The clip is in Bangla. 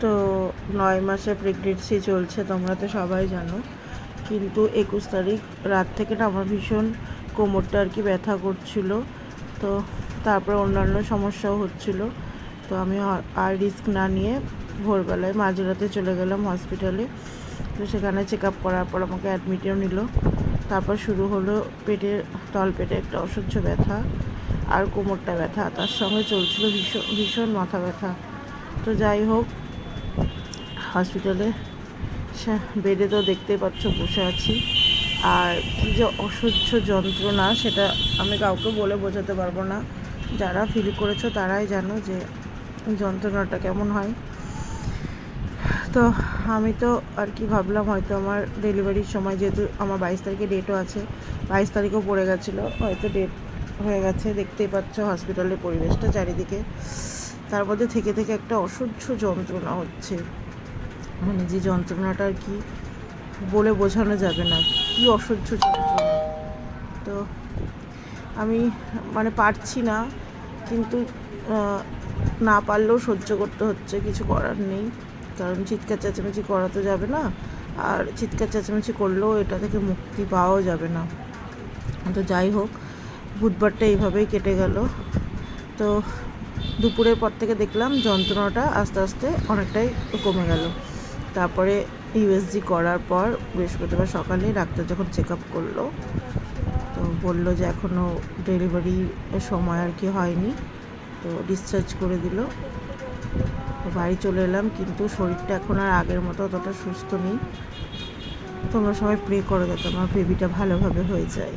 তো নয় মাসে প্রেগনেন্সি চলছে, তোমরা তো সবাই জানো। কিন্তু একুশ তারিখ রাত থেকে না আমার ভীষণ কোমরটা আর কি ব্যথা করছিল। তো তারপরে অন্যান্য সমস্যাও হচ্ছিল। তো আমি আর- রিস্ক না নিয়ে ভোরবেলায় মাঝরাতে চলে গেলাম হসপিটালে তো সেখানে চেক আপ করার পর আমাকে অ্যাডমিটও নিল। তারপর শুরু হলো পেটের তল পেটে একটা অসহ্য ব্যথা আর কোমরটা ব্যথা। তার সঙ্গে চলছিল ভীষণ ভীষণ মাথা ব্যথা। তো যাই হোক হসপিটালে বেডে তো দেখতেই পাচ্ছ, বসে আছি। আর কী যে অসহ্য যন্ত্রণা, সেটা আমি কাউকে বলে বোঝাতে পারব না। যারা ফিল করেছ, তারাই জানো যে যন্ত্রণাটা কেমন হয়। তো আমি তো আর কি ভাবলাম, হয়তো আমার ডেলিভারির সময় যেহেতু আমার বাইশ তারিখে ডেটও আছে, বাইশ তারিখও পড়ে গেছিল, হয়তো ডেট হয়ে গেছে। দেখতেই পাচ্ছ হসপিটালের পরিবেশটা চারিদিকে। তার মধ্যে থেকে থেকে একটা অসহ্য যন্ত্রণা হচ্ছে। মানে যে যন্ত্রণাটা আর কি বলে বোঝানো যাবে না। কি অসহ্য যন্ত্রণা। তো আমি মানে পারছি না, কিন্তু না পারলেও সহ্য করতে হচ্ছে, কিছু করার নেই। কারণ চিৎকার চেঁচামেচি করা তো যাবে না, আর চিৎকার চেঁচামেচি করলেও এটা থেকে মুক্তি পাওয়াও যাবে না। তো যাই হোক, বুধবারটা এইভাবেই কেটে গেল। তো দুপুরের পর থেকে দেখলাম যন্ত্রণাটা আস্তে আস্তে অনেকটাই কমে গেল। তারপরে ইউএসজি করার পর বৃহস্পতিবার সকালে ডাক্তার যখন চেক আপ করল, তো বলল যে এখনও ডেলিভারি সময় আর কি হয়নি, তো ডিসচার্জ করে দিল। তো বাড়ি চলে এলাম, কিন্তু শরীরটা এখন আর আগের মতো অতটা সুস্থ নেই। তোমরা সবাই প্রে করো যাতে আমার বেবিটা ভালোভাবে হয়ে যায়।